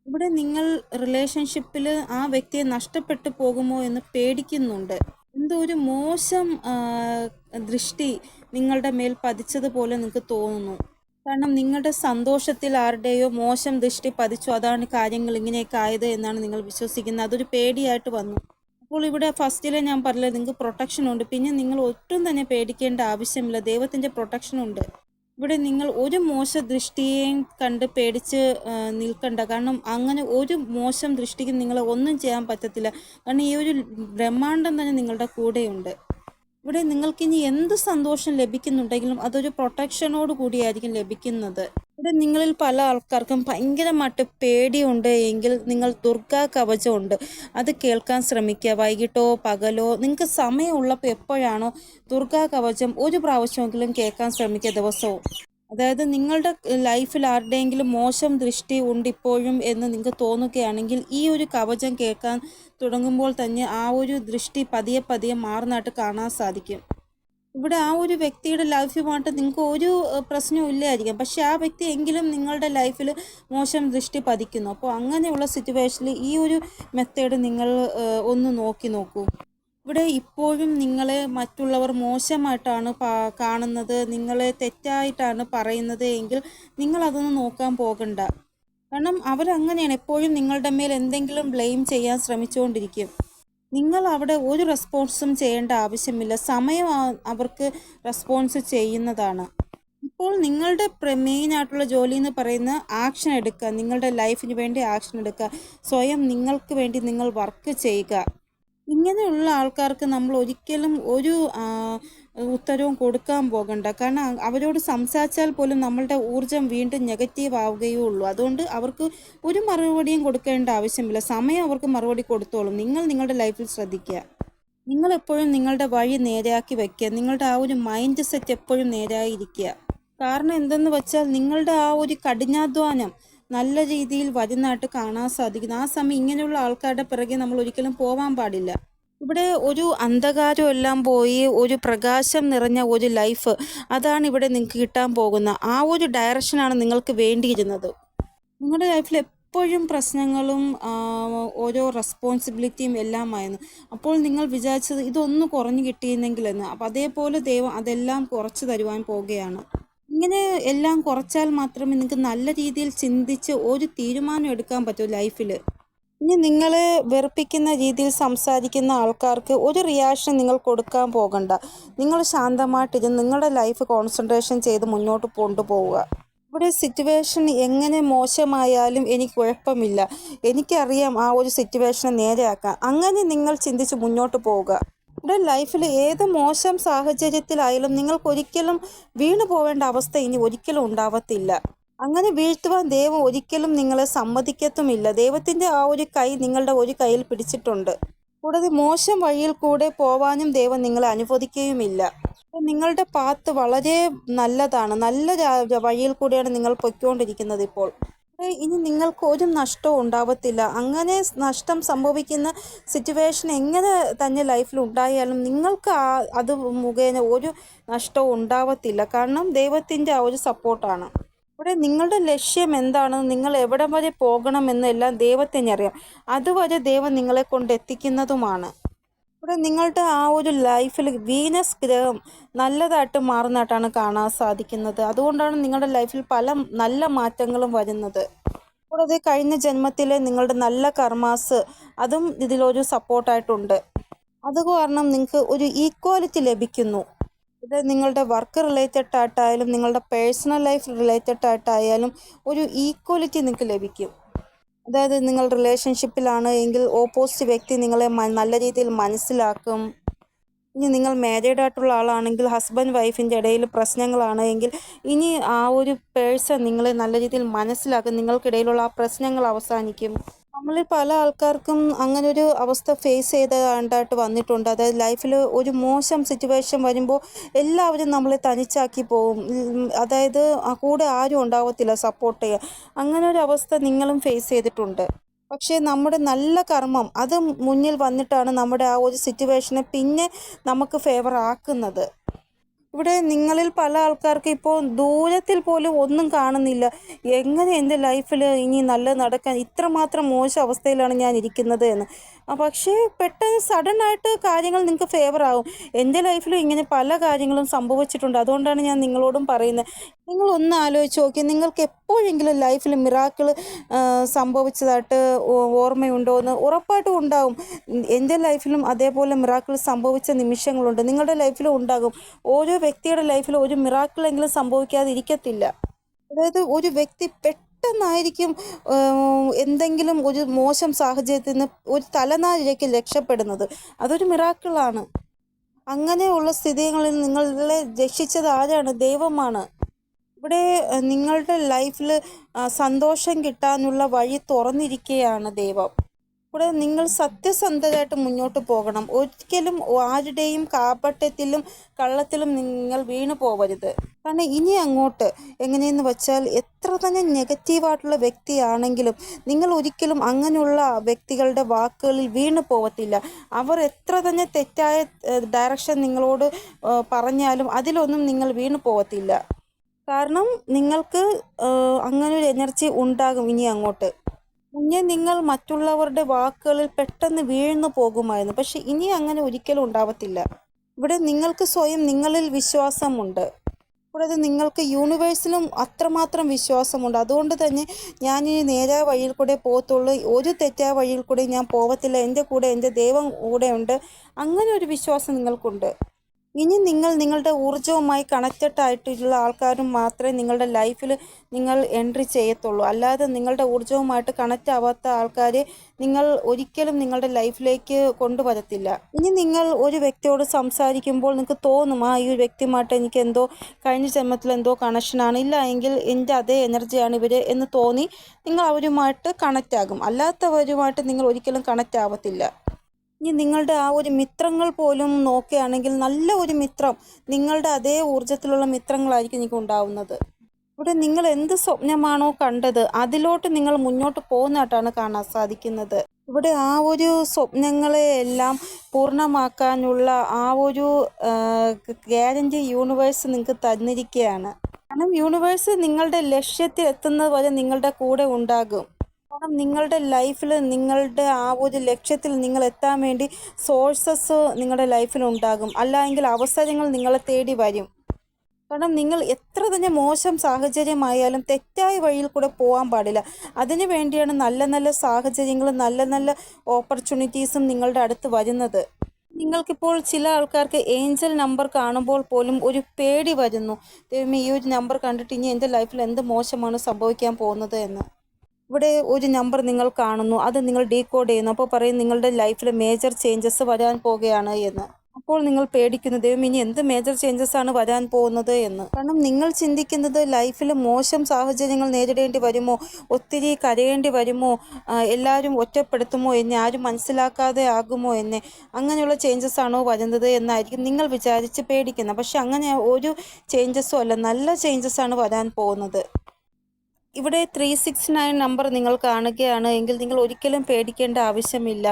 ഇവിടെ നിങ്ങൾ റിലേഷൻഷിപ്പിൽ ആ വ്യക്തിയെ നഷ്ടപ്പെട്ടു പോകുമോ എന്ന് പേടിക്കുന്നുണ്ട്. എന്തോ ഒരു മോശം ദൃഷ്ടി നിങ്ങളുടെ മേൽ പതിച്ചതുപോലെ നിങ്ങൾക്ക് തോന്നുന്നു. കാരണം നിങ്ങളുടെ സന്തോഷത്തിൽ ആരുടെയോ മോശം ദൃഷ്ടി പതിച്ചു. അതാണ് കാര്യങ്ങൾ ഇങ്ങനെയൊക്കെ ആയത് എന്നാണ് നിങ്ങൾ വിശ്വസിക്കുന്നത്. അതൊരു പേടിയായിട്ട് വന്നു. അപ്പോൾ ഇവിടെ ഫസ്റ്റിലെ ഞാൻ പറഞ്ഞത് നിങ്ങൾക്ക് പ്രൊട്ടക്ഷൻ ഉണ്ട്. പിന്നെ നിങ്ങൾ ഒട്ടും തന്നെ പേടിക്കേണ്ട ആവശ്യമില്ല. ദൈവത്തിന്റെ പ്രൊട്ടക്ഷൻ ഉണ്ട്. ഇവിടെ നിങ്ങൾ ഒരു മോശ ദൃഷ്ടിയെയും കണ്ട് പേടിച്ച് നിൽക്കണ്ട. കാരണം അങ്ങനെ ഒരു മോശം ദൃഷ്ടിക്ക് നിങ്ങളെ ഒന്നും ചെയ്യാൻ പറ്റത്തില്ല. കാരണം ഈ ഒരു ബ്രഹ്മാണ്ടം തന്നെ നിങ്ങളുടെ കൂടെയുണ്ട്. ഇവിടെ നിങ്ങൾക്ക് ഇനി എന്ത് സന്തോഷം ലഭിക്കുന്നുണ്ടെങ്കിലും അതൊരു പ്രൊട്ടക്ഷനോട് കൂടിയായിരിക്കും ലഭിക്കുന്നത്. ഇവിടെ നിങ്ങളിൽ പല ആൾക്കാർക്കും ഭയങ്കരമായിട്ട് പേടിയുണ്ട് എങ്കിൽ നിങ്ങൾ ദുർഗാ കവചമുണ്ട്. അത് കേൾക്കാൻ ശ്രമിക്കുക. വൈകിട്ടോ പകലോ നിങ്ങൾക്ക് സമയമുള്ളപ്പോൾ എപ്പോഴാണോ ദുർഗാ കവചം ഒരു പ്രാവശ്യമെങ്കിലും കേൾക്കാൻ ശ്രമിക്കുക ദിവസവും. അതായത് നിങ്ങളുടെ ലൈഫിൽ ആരുടെയെങ്കിലും മോശം ദൃഷ്ടി ഉണ്ട് ഇപ്പോഴും എന്ന് നിങ്ങൾക്ക് തോന്നുകയാണെങ്കിൽ ഈ ഒരു കവചം കേൾക്കാൻ തുടങ്ങുമ്പോൾ തന്നെ ആ ഒരു ദൃഷ്ടി പതിയെ പതിയെ മാറുന്നതായിട്ട് കാണാൻ സാധിക്കും. ഇവിടെ ആ ഒരു വ്യക്തിയുടെ ലൈഫുമായിട്ട് നിങ്ങൾക്ക് ഒരു പ്രശ്നവും ഇല്ലായിരിക്കാം. പക്ഷെ ആ വ്യക്തി എങ്കിലും നിങ്ങളുടെ ലൈഫിൽ മോശം ദൃഷ്ടി പതിക്കുന്നു. അപ്പോൾ അങ്ങനെയുള്ള സിറ്റുവേഷനിൽ ഈ ഒരു മെത്തേഡ് നിങ്ങൾ ഒന്ന് നോക്കി നോക്കൂ. ഇവിടെ ഇപ്പോഴും നിങ്ങളെ മറ്റുള്ളവർ മോശമായിട്ടാണ് കാണുന്നത്. നിങ്ങളെ തെറ്റായിട്ടാണ് പറയുന്നത് എങ്കിൽ നിങ്ങൾ അതൊന്നും നോക്കാൻ പോകണ്ട. കാരണം അവരങ്ങനെയാണ്. എപ്പോഴും നിങ്ങളുടെ മേൽ എന്തെങ്കിലും ബ്ലെയിം ചെയ്യാൻ ശ്രമിച്ചുകൊണ്ടിരിക്കും. നിങ്ങൾ അവിടെ ഒരു റെസ്പോൺസും ചെയ്യേണ്ട ആവശ്യമില്ല. സമയം അവർക്ക് റെസ്പോൺസ് ചെയ്യുന്നതാണ്. ഇപ്പോൾ നിങ്ങളുടെ മെയിൻ ആയിട്ടുള്ള ജോലി എന്ന് പറയുന്ന ആക്ഷൻ എടുക്കുക. നിങ്ങളുടെ ലൈഫിന് വേണ്ടി ആക്ഷൻ എടുക്കുക. സ്വയം നിങ്ങൾക്ക് വേണ്ടി നിങ്ങൾ വർക്ക് ചെയ്യുക. ഇങ്ങനെയുള്ള ആൾക്കാർക്ക് നമ്മൾ ഒരിക്കലും ഒരു ഉത്തരവും കൊടുക്കാൻ പോകണ്ട. കാരണം അവരോട് സംസാരിച്ചാൽ പോലും നമ്മളുടെ ഊർജം വീണ്ടും നെഗറ്റീവ് ആവുകയേ ഉള്ളൂ അതുകൊണ്ട് അവർക്ക് ഒരു മറുപടിയും കൊടുക്കേണ്ട ആവശ്യമില്ല. സമയം അവർക്ക് മറുപടി കൊടുത്തോളും. നിങ്ങൾ നിങ്ങളുടെ ലൈഫിൽ ശ്രദ്ധിക്കുക. നിങ്ങൾ എപ്പോഴും നിങ്ങളുടെ വഴി നേരെയാക്കി വെക്കുക. നിങ്ങളുടെ ആ ഒരു മൈൻഡ് സെറ്റ് എപ്പോഴും നേരായിരിക്കുക കാരണം എന്തെന്ന് വെച്ചാൽ നിങ്ങളുടെ ആ ഒരു കഠിനാധ്വാനം നല്ല രീതിയിൽ വരുന്നതായിട്ട് കാണാൻ സാധിക്കുന്നു. ആ സമയം ഇങ്ങനെയുള്ള ആൾക്കാരുടെ പിറകെ നമ്മൾ ഒരിക്കലും പോവാൻ പാടില്ല. ഇവിടെ ഒരു അന്ധകാരം എല്ലാം പോയി ഒരു പ്രകാശം നിറഞ്ഞ ഒരു ലൈഫ് അതാണ് ഇവിടെ നിങ്ങൾക്ക് കിട്ടാൻ പോകുന്ന. ആ ഒരു ഡയറക്ഷനാണ് നിങ്ങൾക്ക് വേണ്ടിയിരുന്നത്. നിങ്ങളുടെ ലൈഫിൽ എപ്പോഴും പ്രശ്നങ്ങളും ഓരോ റെസ്പോൺസിബിലിറ്റിയും എല്ലാം എല്ലാമായിരുന്നു. അപ്പോൾ നിങ്ങൾ വിചാരിച്ചത് ഇതൊന്ന് കുറഞ്ഞു കിട്ടിയിരുന്നെങ്കിലെന്ന്. അപ്പം അതേപോലെ ദൈവം അതെല്ലാം കുറച്ച് തരുവാൻ പോവുകയാണ്. ഇങ്ങനെ എല്ലാം കുറച്ചാൽ മാത്രമേ നിങ്ങൾക്ക് നല്ല രീതിയിൽ ചിന്തിച്ച് ഒരു തീരുമാനം എടുക്കാൻ പറ്റൂ ലൈഫിൽ ഇനി നിങ്ങൾ വെറുപ്പിക്കുന്ന രീതിയിൽ സംസാരിക്കുന്ന ആൾക്കാർക്ക് ഒരു റിയാക്ഷൻ നിങ്ങൾ കൊടുക്കാൻ പോകണ്ട. നിങ്ങൾ ശാന്തമായിട്ടിരുന്ന് നിങ്ങളുടെ ലൈഫ് കോൺസെൻട്രേഷൻ ചെയ്ത് മുന്നോട്ട് കൊണ്ടുപോവുക. ഇവിടെ സിറ്റുവേഷൻ എങ്ങനെ മോശമായാലും എനിക്ക് കുഴപ്പമില്ല. എനിക്കറിയാം ആ ഒരു സിറ്റുവേഷനെ നേരെയാക്കാം അങ്ങനെ നിങ്ങൾ ചിന്തിച്ച് മുന്നോട്ട് പോവുക. ഇവിടെ ലൈഫിൽ ഏത് മോശം സാഹചര്യത്തിലായാലും നിങ്ങൾക്കൊരിക്കലും വീണു പോവേണ്ട അവസ്ഥ ഇനി ഒരിക്കലും ഉണ്ടാവത്തില്ല. അങ്ങനെ വീഴ്ത്തുവാൻ ദൈവം ഒരിക്കലും നിങ്ങളെ സമ്മതിക്കത്തുമില്ല. ദൈവത്തിന്റെ ആ ഒരു കൈ നിങ്ങളുടെ ഒരു കയ്യിൽ പിടിച്ചിട്ടുണ്ട്. കൂടാതെ മോശം വഴിയിൽ കൂടെ പോവാനും ദൈവം നിങ്ങളെ അനുവദിക്കുകയുമില്ല. നിങ്ങളുടെ പാത്ത് വളരെ നല്ലതാണ്. നല്ല വഴിയിൽ കൂടെയാണ് നിങ്ങൾ പൊയ്ക്കൊണ്ടിരിക്കുന്നത് ഇപ്പോൾ. ഇനി നിങ്ങൾക്ക് ഒരു നഷ്ടവും ഉണ്ടാവത്തില്ല. അങ്ങനെ നഷ്ടം സംഭവിക്കുന്ന സിറ്റുവേഷൻ എങ്ങനെ തന്നെ ലൈഫിൽ ഉണ്ടായാലും നിങ്ങൾക്ക് ആ അത് മുഖേന ഒരു നഷ്ടവും ഉണ്ടാവത്തില്ല. കാരണം ദൈവത്തിന്റെ ആ ഒരു സപ്പോർട്ടാണ് ഇവിടെ നിങ്ങളുടെ ലക്ഷ്യം എന്താണ്? നിങ്ങൾ എവിടം വരെ പോകണമെന്നെല്ലാം ദൈവത്തെ ദൈവത്തിന് അറിയാം. അതുവരെ ദൈവം നിങ്ങളെ കൊണ്ട് എത്തിക്കുന്നതുമാണ്. ഇവിടെ നിങ്ങളുടെ ആ ഒരു ലൈഫിൽ വീനസ് ഗ്രഹം നല്ലതായിട്ട് മാറുന്നതായിട്ടാണ് കാണാൻ സാധിക്കുന്നത്. അതുകൊണ്ടാണ് നിങ്ങളുടെ ലൈഫിൽ പല നല്ല മാറ്റങ്ങളും വരുന്നത്. കൂടാതെ കഴിഞ്ഞ ജന്മത്തിലെ നിങ്ങളുടെ നല്ല കർമാസ് അതും ഇതിലൊരു സപ്പോർട്ടായിട്ടുണ്ട് അത് കാരണം നിങ്ങൾക്ക് ഒരു ഈക്വാലിറ്റി ലഭിക്കുന്നു. ഇത് നിങ്ങളുടെ വർക്ക് റിലേറ്റഡ് ആയിട്ടായാലും നിങ്ങളുടെ പേഴ്സണൽ ലൈഫ് റിലേറ്റഡ് ആയിട്ടായാലും ഒരു ഈക്വലിറ്റി നിങ്ങൾക്ക് ലഭിക്കും. അതായത് നിങ്ങൾ റിലേഷൻഷിപ്പിലാണ് എങ്കിൽ ഓപ്പോസിറ്റ് വ്യക്തി നിങ്ങളെ നല്ല രീതിയിൽ മനസ്സിലാക്കും. ഇനി നിങ്ങൾ മാരീഡ് ആയിട്ടുള്ള ആളാണെങ്കിൽ ഹസ്ബൻഡ് വൈഫിന്റെ ഇടയിൽ പ്രശ്നങ്ങളാണ് എങ്കിൽ ഇനി ആ ഒരു പേഴ്സൺ നിങ്ങളെ നല്ല രീതിയിൽ മനസ്സിലാക്കും. നിങ്ങൾക്കിടയിലുള്ള ആ പ്രശ്നങ്ങൾ അവസാനിക്കും. നമ്മളിൽ പല ആൾക്കാർക്കും അങ്ങനെ ഒരു അവസ്ഥ ഫേസ് ചെയ്തതായിട്ട് വന്നിട്ടുണ്ട്. അതായത് ലൈഫിൽ ഒരു മോശം സിറ്റുവേഷൻ വരുമ്പോൾ എല്ലാവരും നമ്മളെ തനിച്ചാക്കി പോകും അതായത് കൂടെ ആരും ഉണ്ടാവത്തില്ല സപ്പോർട്ട് ചെയ്യാൻ. അങ്ങനെ ഒരു അവസ്ഥ നിങ്ങളും ഫേസ് ചെയ്തിട്ടുണ്ട്. പക്ഷേ നമ്മുടെ നല്ല കർമ്മം അത് മുന്നിൽ വന്നിട്ടാണ് നമ്മുടെ ആ ഒരു സിറ്റുവേഷനെ പിന്നെ നമുക്ക് ഫേവർ ആക്കുന്നത്. ഇവിടെ നിങ്ങളിൽ പല ആൾക്കാർക്ക് ഇപ്പോൾ ദൂരത്തിൽ പോലും ഒന്നും കാണുന്നില്ല. എങ്ങനെ എന്റെ ലൈഫിൽ ഇനി നല്ല നടക്കാൻ ഇത്രമാത്രം മോശം അവസ്ഥയിലാണ് ഞാൻ ഇരിക്കുന്നത് എന്ന്. പക്ഷേ പെട്ടെന്ന് സഡൻ ആയിട്ട് കാര്യങ്ങൾ നിങ്ങൾക്ക് ഫേവർ ആവും. എന്റെ ലൈഫിലും ഇങ്ങനെ പല കാര്യങ്ങളും സംഭവിച്ചിട്ടുണ്ട്. അതുകൊണ്ടാണ് ഞാൻ നിങ്ങളോടും പറയുന്നത്. നിങ്ങൾ ഒന്ന് ആലോചിച്ച് നോക്കി. നിങ്ങൾക്ക് എപ്പോഴെങ്കിലും ലൈഫിൽ മിറാക്കിൾ സംഭവിച്ചതായിട്ട് ഓർമ്മയുണ്ടോ എന്ന് ഉറപ്പായിട്ടും ഉണ്ടാവും. എന്റെ ലൈഫിലും അതേപോലെ മിറാക്കിൾ സംഭവിച്ച നിമിഷങ്ങളുണ്ട്. നിങ്ങളുടെ ലൈഫിലും ഉണ്ടാകും. ഓരോ വ്യക്തിയുടെ ലൈഫിൽ ഒരു മിറാക്കിളെങ്കിലും സംഭവിക്കാതിരിക്കത്തില്ല. അതായത് ഒരു വ്യക്തി പെട്ടെന്നായിരിക്കും എന്തെങ്കിലും ഒരു മോശം സാഹചര്യത്തിൽ നിന്ന് ഒരു തലനാരിഴയ്ക്ക് രക്ഷപ്പെടുന്നത്. അതൊരു മിറാക്കിളാണ്. അങ്ങനെയുള്ള സ്ഥിതികളിൽ നിങ്ങളെ രക്ഷിച്ചത് ആരാണ്? ദൈവമാണ്. ഇവിടെ നിങ്ങളുടെ ലൈഫിൽ സന്തോഷം കിട്ടാനുള്ള വഴി തുറന്നിരിക്കുകയാണ് ദൈവം. ഇവിടെ നിങ്ങൾ സത്യസന്ധതയായിട്ട് മുന്നോട്ട് പോകണം. ഒരിക്കലും ആരുടെയും കാപട്യത്തിലും കള്ളത്തിലും നിങ്ങൾ വീണു പോവരുത്. കാരണം ഇനി അങ്ങോട്ട് എങ്ങനെയെന്ന് വെച്ചാൽ എത്ര തന്നെ നെഗറ്റീവായിട്ടുള്ള വ്യക്തിയാണെങ്കിലും നിങ്ങൾ ഒരിക്കലും അങ്ങനെയുള്ള വ്യക്തികളുടെ വാക്കുകളിൽ വീണു പോവത്തില്ല. അവർ എത്ര തന്നെ തെറ്റായ ഡയറക്ഷൻ നിങ്ങളോട് പറഞ്ഞാലും അതിലൊന്നും നിങ്ങൾ വീണു പോവത്തില്ല. കാരണം നിങ്ങൾക്ക് അങ്ങനെ ഒരു എനർജി ഉണ്ടാകും ഇനി അങ്ങോട്ട്. മുന്നേ നിങ്ങൾ മറ്റുള്ളവരുടെ വാക്കുകളിൽ പെട്ടെന്ന് വീഴ്ന്നു പോകുമായിരുന്നു. പക്ഷെ ഇനി അങ്ങനെ ഒരിക്കലും ഉണ്ടാവത്തില്ല. ഇവിടെ നിങ്ങൾക്ക് സ്വയം നിങ്ങളിൽ വിശ്വാസമുണ്ട്. കൂടാതെ നിങ്ങൾക്ക് യൂണിവേഴ്സിലും അത്രമാത്രം വിശ്വാസമുണ്ട്. അതുകൊണ്ട് തന്നെ ഞാൻ ഈ നേരായ വഴിയിൽ കൂടെ പോകത്തുള്ളൂ. ഒരു തെറ്റായ വഴിയിൽ കൂടെ ഞാൻ പോവത്തില്ല. എന്റെ കൂടെ എന്റെ ദൈവം കൂടെയുണ്ട്. അങ്ങനെ ഒരു വിശ്വാസം നിങ്ങൾക്കുണ്ട്. ഇനി നിങ്ങൾ നിങ്ങളുടെ ഊർജവുമായി കണക്റ്റഡ് ആയിട്ടുള്ള ആൾക്കാരും മാത്രമേ നിങ്ങളുടെ ലൈഫിൽ നിങ്ങൾ എൻട്രി ചെയ്യത്തുള്ളൂ. അല്ലാതെ നിങ്ങളുടെ ഊർജവുമായിട്ട് കണക്റ്റ് ആവാത്ത ആൾക്കാരെ നിങ്ങൾ ഒരിക്കലും നിങ്ങളുടെ ലൈഫിലേക്ക് കൊണ്ടുവരത്തില്ല. ഇനി നിങ്ങൾ ഒരു വ്യക്തിയോട് സംസാരിക്കുമ്പോൾ നിങ്ങൾക്ക് തോന്നും ആ ഈ വ്യക്തിയുമായിട്ട് എനിക്ക് എന്തോ കഴിഞ്ഞ ജന്മത്തിൽ എന്തോ കണക്ഷനാണ് ഇല്ല എങ്കിൽ എന്റെ അതേ എനർജിയാണ് ഇവർ എന്ന് തോന്നി നിങ്ങൾ അവരുമായിട്ട് കണക്റ്റ് ആകും. അല്ലാത്തവരുമായിട്ട് നിങ്ങൾ ഒരിക്കലും കണക്റ്റ് ആവത്തില്ല. ഇനി നിങ്ങളുടെ ആ ഒരു മിത്രങ്ങൾ പോലും നോക്കുകയാണെങ്കിൽ നല്ല ഒരു മിത്രം നിങ്ങളുടെ അതേ ഊർജത്തിലുള്ള മിത്രങ്ങളായിരിക്കും നിങ്ങൾക്ക് ഉണ്ടാവുന്നത്. ഇവിടെ നിങ്ങൾ എന്ത് സ്വപ്നമാണോ കണ്ടത് അതിലോട്ട് നിങ്ങൾ മുന്നോട്ട് പോകുന്നതായിട്ടാണ് കാണാൻ സാധിക്കുന്നത്. ഇവിടെ ആ ഒരു സ്വപ്നങ്ങളെ എല്ലാം പൂർണമാക്കാനുള്ള ആ ഒരു ഗ്യാരണ്ടി യൂണിവേഴ്സ് നിങ്ങൾക്ക് തന്നിരിക്കുകയാണ്. കാരണം യൂണിവേഴ്സ് നിങ്ങളുടെ ലക്ഷ്യത്തിൽ എത്തുന്നത് വരെ നിങ്ങളുടെ കൂടെ ഉണ്ടാകും. കാരണം നിങ്ങളുടെ ലൈഫിൽ നിങ്ങളുടെ ആ ഒരു ലക്ഷ്യത്തിൽ നിങ്ങൾ എത്താൻ വേണ്ടി സോഴ്സസ് നിങ്ങളുടെ ലൈഫിൽ ഉണ്ടാകും. അല്ലെങ്കിൽ അവസരങ്ങൾ നിങ്ങളെ തേടി വരും. കാരണം നിങ്ങൾ എത്ര തന്നെ മോശം സാഹചര്യമായാലും തെറ്റായ വഴിയിൽ കൂടെ പോകാൻ പാടില്ല. അതിനു വേണ്ടിയാണ് നല്ല നല്ല സാഹചര്യങ്ങളും നല്ല നല്ല ഓപ്പർച്യൂണിറ്റീസും നിങ്ങളുടെ അടുത്ത് വരുന്നത്. നിങ്ങൾക്കിപ്പോൾ ചില ആൾക്കാർക്ക് ഏഞ്ചൽ നമ്പർ കാണുമ്പോൾ പോലും ഒരു പേടി വരുന്നു. ദൈവമേ ഈ ഒരു നമ്പർ കണ്ടിട്ട് ഇനി എന്റെ ലൈഫിൽ എന്ത് മോശമാണ് സംഭവിക്കാൻ പോകുന്നത് എന്ന്. ഇവിടെ ഒരു നമ്പർ നിങ്ങൾ കാണുന്നു. അത് നിങ്ങൾ ഡീകോഡ് ചെയ്യുന്നു. അപ്പോൾ പറയും നിങ്ങളുടെ ലൈഫിൽ മേജർ ചേഞ്ചസ് വരാൻ പോകുകയാണ് എന്ന്. അപ്പോൾ നിങ്ങൾ പേടിക്കുന്നു. ദൈവം ഇനി എന്ത് മേജർ ചേഞ്ചസ് ആണ് വരാൻ പോകുന്നത് എന്ന്. കാരണം നിങ്ങൾ ചിന്തിക്കുന്നത് ലൈഫിൽ മോശം സാഹചര്യങ്ങൾ നേരിടേണ്ടി വരുമോ? ഒത്തിരി കരയേണ്ടി വരുമോ? എല്ലാവരും ഒറ്റപ്പെടുത്തുമോ എന്നെ ആരും മനസ്സിലാക്കാതെ ആകുമോ എന്നെ അങ്ങനെയുള്ള ചേഞ്ചസ് ആണോ വരുന്നത് എന്നായിരിക്കും നിങ്ങൾ വിചാരിച്ച് പേടിക്കുന്നത്. പക്ഷെ അങ്ങനെ ഒരു ചേഞ്ചസും അല്ല. നല്ല ചേഞ്ചസ് ആണ് വരാൻ പോകുന്നത്. ഇവിടെ ത്രീ സിക്സ് നയൻ നമ്പർ നിങ്ങൾ കാണുകയാണ് എങ്കിൽ നിങ്ങൾ ഒരിക്കലും പേടിക്കേണ്ട ആവശ്യമില്ല.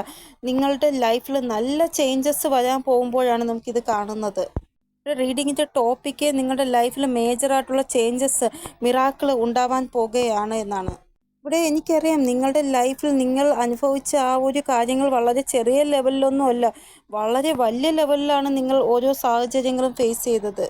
നിങ്ങളുടെ ലൈഫിൽ നല്ല ചേഞ്ചസ് വരാൻ പോകുമ്പോഴാണ് നമുക്കിത് കാണുന്നത്. റീഡിങ്ങിന്റെ ടോപ്പിക്ക് നിങ്ങളുടെ ലൈഫിൽ മേജറായിട്ടുള്ള ചേഞ്ചസ് മിറാക്കിൾ ഉണ്ടാവാൻ പോകുകയാണ് എന്നാണ്. ഇവിടെ എനിക്കറിയാം നിങ്ങളുടെ ലൈഫിൽ നിങ്ങൾ അനുഭവിച്ച ആ ഒരു കാര്യങ്ങൾ വളരെ ചെറിയ ലെവലിലൊന്നും അല്ല വളരെ വലിയ ലെവലിലാണ് നിങ്ങൾ ഓരോ സാഹചര്യങ്ങളും ഫേസ് ചെയ്തത്.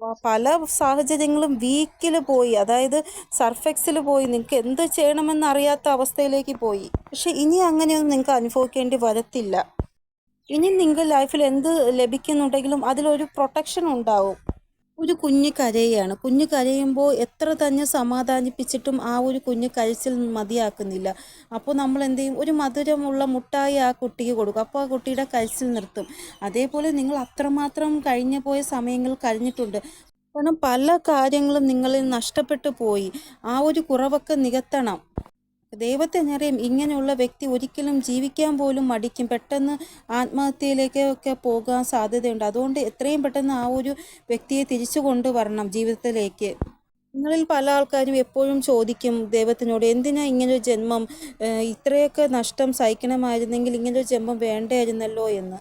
പല സാഹചര്യങ്ങളും വീക്കിൽ പോയി. അതായത് സർഫെക്സിൽ പോയി. നിങ്ങൾക്ക് എന്ത് ചെയ്യണമെന്ന് അറിയാത്ത അവസ്ഥയിലേക്ക് പോയി. പക്ഷെ ഇനി അങ്ങനെയൊന്നും നിങ്ങൾക്ക് അനുഭവിക്കേണ്ടി വരത്തില്ല. ഇനി നിങ്ങൾക്ക് ലൈഫിൽ എന്ത് ലഭിക്കുന്നുണ്ടെങ്കിലും അതിലൊരു പ്രൊട്ടക്ഷൻ ഉണ്ടാവും. ഒരു കുഞ്ഞ് കരയുകയാണ് കുഞ്ഞ് കരയുമ്പോൾ എത്ര തന്നെ സമാധാനിപ്പിച്ചിട്ടും ആ ഒരു കുഞ്ഞ് കഴിച്ചിൽ മതിയാക്കുന്നില്ല. അപ്പോൾ നമ്മൾ എന്ത് ചെയ്യും? ഒരു മധുരമുള്ള മുട്ടായി ആ കുട്ടിക്ക് കൊടുക്കും. അപ്പോൾ ആ കുട്ടിയുടെ കഴിച്ചിൽ നിർത്തും. അതേപോലെ നിങ്ങൾ അത്രമാത്രം കഴിഞ്ഞു പോയ സമയങ്ങൾ കഴിഞ്ഞിട്ടുണ്ട് കാരണം പല കാര്യങ്ങളും നിങ്ങളിൽ നഷ്ടപ്പെട്ടു പോയി. ആ ഒരു കുറവൊക്കെ നികത്തണം. ദൈവത്തെ ഞറിയും. ഇങ്ങനെയുള്ള വ്യക്തി ഒരിക്കലും ജീവിക്കാൻ പോലും മടിക്കും. പെട്ടെന്ന് ആത്മഹത്യയിലേക്ക് ഒക്കെ പോകാൻ സാധ്യതയുണ്ട്. അതുകൊണ്ട് എത്രയും പെട്ടെന്ന് ആ ഒരു വ്യക്തിയെ തിരിച്ചു കൊണ്ടുവരണം ജീവിതത്തിലേക്ക്. നിങ്ങളിൽ പല ആൾക്കാരും എപ്പോഴും ചോദിക്കും ദൈവത്തിനോട് എന്തിനാ ഇങ്ങനൊരു ജന്മം? ഇത്രയൊക്കെ നഷ്ടം സഹിക്കണമായിരുന്നെങ്കിൽ ഇങ്ങനൊരു ജന്മം വേണ്ടായിരുന്നല്ലോ എന്ന്.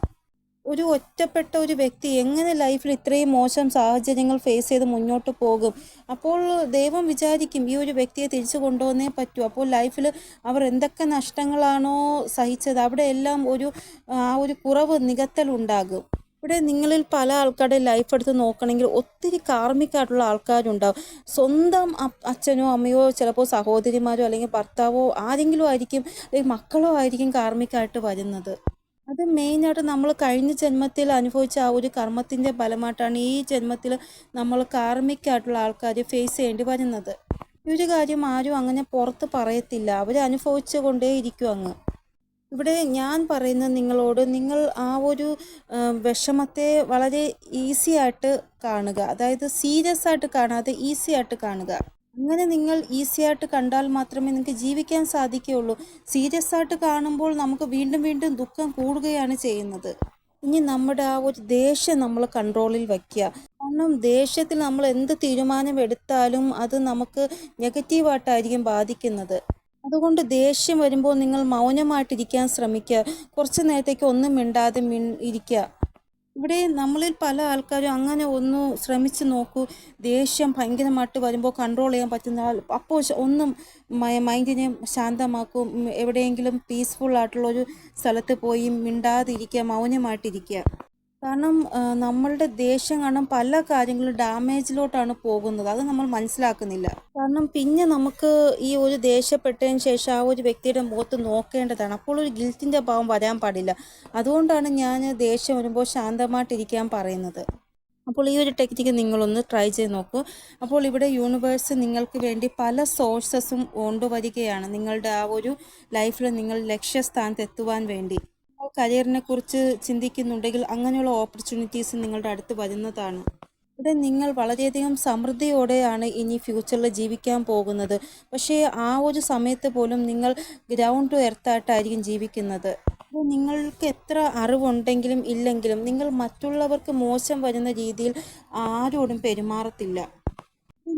ഒരു ഒറ്റപ്പെട്ട ഒരു വ്യക്തി എങ്ങനെ ലൈഫിൽ ഇത്രയും മോശം സാഹചര്യങ്ങൾ ഫേസ് ചെയ്ത് മുന്നോട്ട് പോകും? അപ്പോൾ ദൈവം വിചാരിക്കും ഈ ഒരു വ്യക്തിയെ തിരിച്ചു കൊണ്ടുവന്നേ പറ്റൂ. അപ്പോൾ ലൈഫിൽ അവർ എന്തൊക്കെ നഷ്ടങ്ങളാണോ സഹിച്ചത് അവിടെ എല്ലാം ഒരു ആ ഒരു കുറവ് നികത്തലുണ്ടാകും ഇവിടെ നിങ്ങളിൽ പല ആൾക്കാരുടെ ലൈഫ് എടുത്ത് നോക്കണമെങ്കിൽ ഒത്തിരി കാർമ്മികമായിട്ടുള്ള ആൾക്കാരുണ്ടാവും. സ്വന്തം അച്ഛനോ അമ്മയോ ചിലപ്പോൾ സഹോദരിമാരോ അല്ലെങ്കിൽ ഭർത്താവോ ആരെങ്കിലും ആയിരിക്കും അല്ലെങ്കിൽ മക്കളോ ആയിരിക്കും കാർമ്മികമായിട്ട് വരുന്നത്. അത് മെയിനായിട്ട് നമ്മൾ കഴിഞ്ഞ ജന്മത്തിൽ അനുഭവിച്ച ആ ഒരു കർമ്മത്തിന്റെ ഫലമായിട്ടാണ് ഈ ജന്മത്തിൽ നമ്മൾ കാർമ്മിക്കായിട്ടുള്ള ആൾക്കാർ ഫേസ് ചെയ്യേണ്ടി വരുന്നത്. ഈ ഒരു കാര്യം ആരും അങ്ങനെ പുറത്ത് പറയത്തില്ല. അവർ അനുഭവിച്ചു കൊണ്ടേ ഇരിക്കും അങ്ങ്. ഇവിടെ ഞാൻ പറയുന്നത് നിങ്ങളോട് നിങ്ങൾ ആ ഒരു വിഷമത്തെ വളരെ ഈസി ആയിട്ട് കാണുക. അതായത് സീരിയസ് ആയിട്ട് കാണാതെ ഈസി ആയിട്ട് കാണുക. അങ്ങനെ നിങ്ങൾ ഈസി ആയിട്ട് കണ്ടാൽ മാത്രമേ നിങ്ങൾക്ക് ജീവിക്കാൻ സാധിക്കുകയുള്ളൂ. സീരിയസ് ആയിട്ട് കാണുമ്പോൾ നമുക്ക് വീണ്ടും വീണ്ടും ദുഃഖം കൂടുകയാണ് ചെയ്യുന്നത്. ഇനി നമ്മുടെ ആ ഒരു ദേഷ്യം നമ്മൾ കൺട്രോളിൽ വയ്ക്കുക. കാരണം ദേഷ്യത്തിൽ നമ്മൾ എന്ത് തീരുമാനം എടുത്താലും അത് നമുക്ക് നെഗറ്റീവായിട്ടായിരിക്കും ബാധിക്കുന്നത്. അതുകൊണ്ട് ദേഷ്യം വരുമ്പോൾ നിങ്ങൾ മൗനമായിട്ടിരിക്കാൻ ശ്രമിക്കുക. കുറച്ച് നേരത്തേക്ക് ഒന്നും മിണ്ടാതെ മിൺ ഇരിക്കുക. ഇവിടെ നമ്മളിൽ പല ആൾക്കാരും അങ്ങനെ ഒന്ന് ശ്രമിച്ച് നോക്കൂ. ദേഷ്യം ഭയങ്കരമായിട്ട് വരുമ്പോൾ കൺട്രോൾ ചെയ്യാൻ പറ്റുന്ന ആൾ അപ്പോൾ ഒന്നും മൈൻഡിനെ ശാന്തമാക്കും. എവിടെയെങ്കിലും പീസ്ഫുൾ ആയിട്ടുള്ള ഒരു സ്ഥലത്ത് പോയി മിണ്ടാതിരിക്കുക മൗനമായിട്ടിരിക്കുക. കാരണം നമ്മളുടെ ദേഷ്യം കാരണം പല കാര്യങ്ങളും ഡാമേജിലോട്ടാണ് പോകുന്നത്. അത് നമ്മൾ മനസ്സിലാക്കുന്നില്ല. കാരണം പിന്നെ നമുക്ക് ഈ ഒരു ദേഷ്യപ്പെട്ടതിന് ശേഷം ആ ഒരു വ്യക്തിയുടെ മുഖത്ത് നോക്കേണ്ടതാണ്. അപ്പോൾ ഒരു ഗിൽറ്റിന്റെ ഭാവം വരാൻ പാടില്ല. അതുകൊണ്ടാണ് ഞാൻ ദേഷ്യം വരുമ്പോൾ ശാന്തമായിട്ടിരിക്കാൻ പറയുന്നത്. അപ്പോൾ ഈ ഒരു ടെക്നിക്ക് നിങ്ങളൊന്ന് ട്രൈ ചെയ്ത് നോക്കൂ. അപ്പോൾ ഇവിടെ യൂണിവേഴ്സ് നിങ്ങൾക്ക് വേണ്ടി പല സോഴ്സസും കൊണ്ടുവരികയാണ് നിങ്ങളുടെ ആ ഒരു ലൈഫിൽ നിങ്ങൾ ലക്ഷ്യസ്ഥാനത്ത് എത്തുവാൻ വേണ്ടി. കരിയറിനെ കുറിച്ച് ചിന്തിക്കുന്നുണ്ടെങ്കിൽ അങ്ങനെയുള്ള ഓപ്പർച്യൂണിറ്റീസ് നിങ്ങളുടെ അടുത്ത് വരുന്നതാണ്. ഇവിടെ നിങ്ങൾ വളരെയധികം സമൃദ്ധിയോടെയാണ് ഇനി ഫ്യൂച്ചറിൽ ജീവിക്കാൻ പോകുന്നത്. പക്ഷേ ആ ഒരു സമയത്ത് പോലും നിങ്ങൾ ഗ്രൗണ്ട് ടു എർത്തായിട്ടായിരിക്കും ജീവിക്കുന്നത്. നിങ്ങൾക്ക് എത്ര അറിവുണ്ടെങ്കിലും ഇല്ലെങ്കിലും നിങ്ങൾ മറ്റുള്ളവർക്ക് മോശം വരുന്ന രീതിയിൽ ആരോടും പെരുമാറത്തില്ല.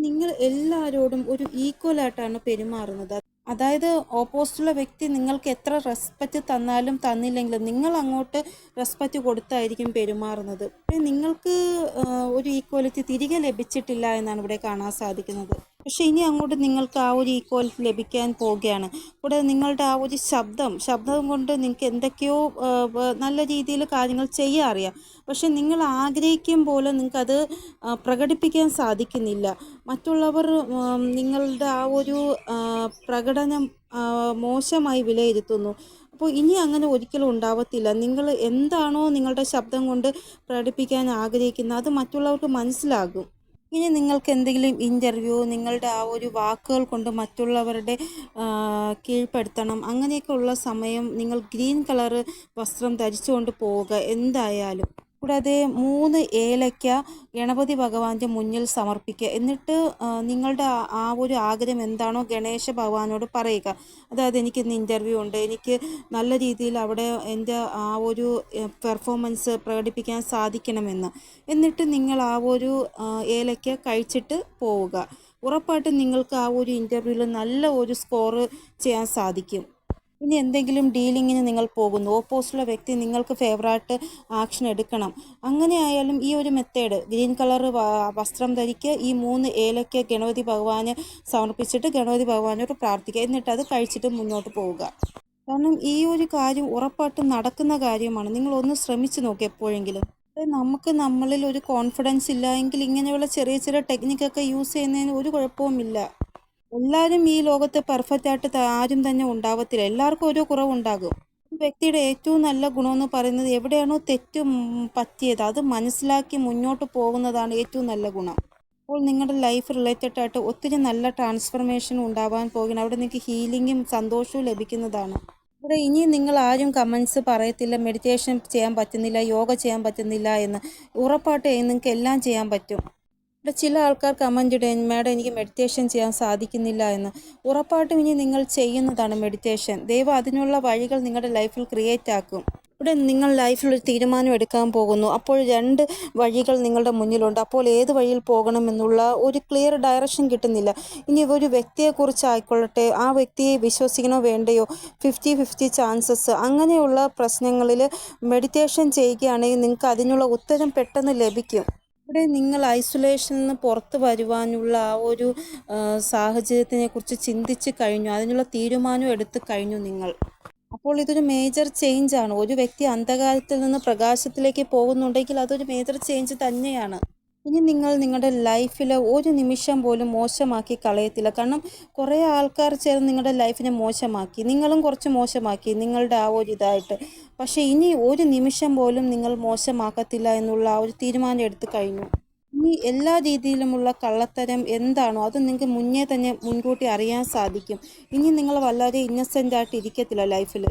നിങ്ങൾ എല്ലാവരോടും ഒരു ഈക്വലായിട്ടാണ് പെരുമാറുന്നത്. അതായത് ഓപ്പോസിറ്റുള്ള വ്യക്തി നിങ്ങൾക്ക് എത്ര റെസ്പെക്റ്റ് തന്നാലും തന്നില്ലെങ്കിലും നിങ്ങൾ അങ്ങോട്ട് റെസ്പെക്റ്റ് കൊടുത്തായിരിക്കും പെരുമാറുന്നത്. നിങ്ങൾക്ക് ഒരു ഈക്വാലിറ്റി തിരികെ ലഭിച്ചിട്ടില്ല എന്നാണ് ഇവിടെ കാണാൻ സാധിക്കുന്നത്. പക്ഷേ ഇനി അങ്ങോട്ട് നിങ്ങൾക്ക് ആ ഒരു ഈക്വാലിറ്റി ലഭിക്കാൻ പോവുകയാണ്. കൂടെ നിങ്ങളുടെ ആ ഒരു ശബ്ദം ശബ്ദം കൊണ്ട് നിങ്ങൾക്ക് എന്തൊക്കെയോ നല്ല രീതിയിൽ കാര്യങ്ങൾ ചെയ്യാൻ അറിയാം. പക്ഷെ നിങ്ങൾ ആഗ്രഹിക്കും പോലെ നിങ്ങൾക്കത് പ്രകടിപ്പിക്കാൻ സാധിക്കുന്നില്ല. മറ്റുള്ളവർ നിങ്ങളുടെ ആ ഒരു പ്രകടനം മോശമായി വിലയിരുത്തുന്നു. അപ്പോൾ ഇനി അങ്ങനെ ഒരിക്കലും ഉണ്ടാവത്തില്ല. നിങ്ങൾ എന്താണോ നിങ്ങളുടെ ശബ്ദം കൊണ്ട് പ്രകടിപ്പിക്കാൻ ആഗ്രഹിക്കുന്നത് അത് മറ്റുള്ളവർക്ക് മനസ്സിലാകും. ഇനി നിങ്ങൾക്ക് എന്തെങ്കിലും ഇന്റർവ്യൂ നിങ്ങളുടെ ആ ഒരു വാക്കുകൾ കൊണ്ട് മറ്റുള്ളവരുടെ കീഴ്പ്പെടുത്തണം അങ്ങനെയൊക്കെ ഉള്ള സമയം നിങ്ങൾ ഗ്രീൻ കളറ് വസ്ത്രം ധരിച്ചുകൊണ്ട് പോവുക എന്തായാലും. കൂടാതെ മൂന്ന് ഏലയ്ക്ക ഗണപതി ഭഗവാന്റെ മുന്നിൽ സമർപ്പിക്കുക. എന്നിട്ട് നിങ്ങളുടെ ആ- ഒരു ആഗ്രഹം എന്താണോ ഗണേശ ഭഗവാനോട് പറയുക. അതായത് എനിക്ക് ഇന്ന് ഇന്റർവ്യൂ ഉണ്ട്. എനിക്ക് നല്ല രീതിയിൽ അവിടെ എന്റെ ആ ഒരു പെർഫോമൻസ് പ്രകടിപ്പിക്കാൻ സാധിക്കണമെന്ന്. എന്നിട്ട് നിങ്ങൾ ആ ഒരു ഏലയ്ക്ക കഴിച്ചിട്ട് പോവുക. ഉറപ്പായിട്ടും നിങ്ങൾക്ക് ആ ഒരു ഇന്റർവ്യൂവിൽ നല്ല ഒരു സ്കോറ് ചെയ്യാൻ സാധിക്കും. ഇനി എന്തെങ്കിലും ഡീലിങ്ങിന് നിങ്ങൾ പോകുന്നു ഓപ്പോസിറ്റുള്ള വ്യക്തി നിങ്ങൾക്ക് ഫേവറായിട്ട് ആക്ഷൻ എടുക്കണം. അങ്ങനെയായാലും ഈ ഒരു മെത്തേഡ് ഗ്രീൻ കളർ വസ്ത്രം ധരിക്കുക ഈ മൂന്ന് ഏലയ്ക്ക് ഗണപതി ഭഗവാന് സമർപ്പിച്ചിട്ട് ഗണപതി ഭഗവാനോട് പ്രാർത്ഥിക്കുക. എന്നിട്ട് അത് കഴിച്ചിട്ട് മുന്നോട്ട് പോവുക. കാരണം ഈ ഒരു കാര്യം ഉറപ്പായിട്ടും നടക്കുന്ന കാര്യമാണ്. നിങ്ങൾ ഒന്ന് ശ്രമിച്ചു നോക്കുക എപ്പോഴെങ്കിലും. നമുക്ക് നമ്മളിൽ ഒരു കോൺഫിഡൻസ് ഇല്ല എങ്കിൽ ഇങ്ങനെയുള്ള ചെറിയ ചെറിയ ടെക്നിക്കൊക്കെ യൂസ് ചെയ്യുന്നതിന് ഒരു കുഴപ്പവുമില്ല. എല്ലാവരും ഈ ലോകത്ത് പെർഫെക്റ്റ് ആയിട്ട് ആരും തന്നെ ഉണ്ടാവത്തില്ല. എല്ലാവർക്കും ഓരോ കുറവുണ്ടാകും. വ്യക്തിയുടെ ഏറ്റവും നല്ല ഗുണമെന്ന് പറയുന്നത് എവിടെയാണോ തെറ്റ് പറ്റിയത് അത് മനസ്സിലാക്കി മുന്നോട്ട് പോകുന്നതാണ് ഏറ്റവും നല്ല ഗുണം. അപ്പോൾ നിങ്ങളുടെ ലൈഫ് റിലേറ്റഡ് ആയിട്ട് ഒത്തിരി നല്ല ട്രാൻസ്ഫർമേഷൻ ഉണ്ടാവാൻ പോകുന്നു അവിടെ നിങ്ങൾക്ക് ഹീലിങ്ങും സന്തോഷവും ലഭിക്കുന്നതാണ്. ഇവിടെ ഇനി നിങ്ങൾ ആരും കമൻസ് പറയത്തില്ല മെഡിറ്റേഷൻ ചെയ്യാൻ പറ്റുന്നില്ല യോഗ ചെയ്യാൻ പറ്റുന്നില്ല എന്ന് ഉറപ്പായിട്ട് നിങ്ങൾക്ക് എല്ലാം ചെയ്യാൻ പറ്റും. ഇവിടെ ചില ആൾക്കാർ കമന്റ് ഇടുക മാഡം എനിക്ക് മെഡിറ്റേഷൻ ചെയ്യാൻ സാധിക്കുന്നില്ല എന്ന്. ഉറപ്പായിട്ടും ഇനി നിങ്ങൾ ചെയ്യുന്നതാണ് മെഡിറ്റേഷൻ ദൈവം അതിനുള്ള വഴികൾ നിങ്ങളുടെ ലൈഫിൽ ക്രിയേറ്റ് ആക്കും. ഇവിടെ നിങ്ങൾ ലൈഫിൽ ഒരു തീരുമാനം എടുക്കാൻ പോകുന്നു. അപ്പോൾ രണ്ട് വഴികൾ നിങ്ങളുടെ മുന്നിലുണ്ട്. അപ്പോൾ ഏത് വഴിയിൽ പോകണമെന്നുള്ള ഒരു ക്ലിയർ ഡയറക്ഷൻ കിട്ടുന്നില്ല. ഇനി ഒരു വ്യക്തിയെക്കുറിച്ചായിക്കൊള്ളട്ടെ ആ വ്യക്തിയെ വിശ്വസിക്കണോ വേണ്ടയോ? ഫിഫ്റ്റി ഫിഫ്റ്റി ചാൻസസ് അങ്ങനെയുള്ള പ്രശ്നങ്ങളിൽ മെഡിറ്റേഷൻ ചെയ്യുകയാണെങ്കിൽ നിങ്ങൾക്ക് അതിനുള്ള ഉത്തരം പെട്ടെന്ന് ലഭിക്കും. ഇവിടെ നിങ്ങൾ ഐസൊലേഷനിൽ നിന്ന് പുറത്ത് വരുവാനുള്ള ആ ഒരു സാഹചര്യത്തിനെ കുറിച്ച് ചിന്തിച്ച് കഴിഞ്ഞു. അതിനുള്ള തീരുമാനം എടുത്തു കഴിഞ്ഞു നിങ്ങൾ. അപ്പോൾ ഇതൊരു മേജർ ചേഞ്ച് ആണ്. ഒരു വ്യക്തി അന്ധകാരത്തിൽ നിന്ന് പ്രകാശത്തിലേക്ക് പോകുന്നുണ്ടെങ്കിൽ അതൊരു മേജർ ചേഞ്ച് തന്നെയാണ്. ഇനി നിങ്ങൾ നിങ്ങളുടെ ലൈഫിൽ ഒരു നിമിഷം പോലും മോശമാക്കി കളയത്തില്ല. കാരണം കുറേ ആൾക്കാർ ചേർന്ന് നിങ്ങളുടെ ലൈഫിനെ മോശമാക്കി. നിങ്ങളും കുറച്ച് മോശമാക്കി നിങ്ങളുടെ ആ ഒരു ഇതായിട്ട്. പക്ഷേ ഇനി ഒരു നിമിഷം പോലും നിങ്ങൾ മോശമാക്കത്തില്ല എന്നുള്ള ആ ഒരു തീരുമാനം എടുത്തു കഴിഞ്ഞു. ഇനി എല്ലാ രീതിയിലുമുള്ള കള്ളത്തരം എന്താണോ അത് നിങ്ങൾക്ക് മുന്നേ തന്നെ മുൻകൂട്ടി അറിയാൻ സാധിക്കും. ഇനി നിങ്ങൾ വളരെ ഇന്നസെന്റ് ആയിട്ട് ഇരിക്കത്തില്ല ലൈഫിൽ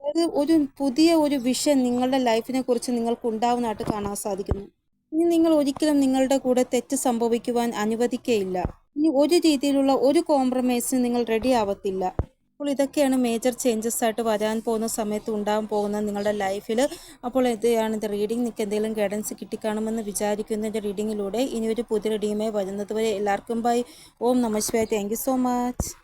അതായത് ഒരു പുതിയ ഒരു വിഷൻ നിങ്ങളുടെ ലൈഫിനെ കുറിച്ച് നിങ്ങൾക്ക് ഉണ്ടാവുന്നതായിട്ട് കാണാൻ സാധിക്കുന്നു. ഇനി നിങ്ങൾ ഒരിക്കലും നിങ്ങളുടെ കൂടെ തെറ്റ് സംഭവിക്കുവാൻ അനുവദിക്കയില്ല. ഇനി ഒരു രീതിയിലുള്ള ഒരു കോംപ്രമൈസിന് നിങ്ങൾ റെഡി ആവത്തില്ല. അപ്പോൾ ഇതൊക്കെയാണ് മേജർ ചേഞ്ചസ് ആയിട്ട് വരാൻ പോകുന്ന സമയത്ത് ഉണ്ടാകാൻ പോകുന്ന നിങ്ങളുടെ ലൈഫിൽ അപ്പോൾ ഇതാണ് ഇത് റീഡിംഗ് നിങ്ങൾക്ക് എന്തെങ്കിലും ഗൈഡൻസ് കിട്ടിക്കാണുമെന്ന് വിചാരിക്കുന്ന എന്റെ റീഡിങ്ങിലൂടെ ഇനി ഒരു പുതിയ റീഡിങ്ങുമായി വരുന്നത് വരെ എല്ലാവർക്കും ബൈ ഓം നമസ്കാരം താങ്ക് സോ മച്ച്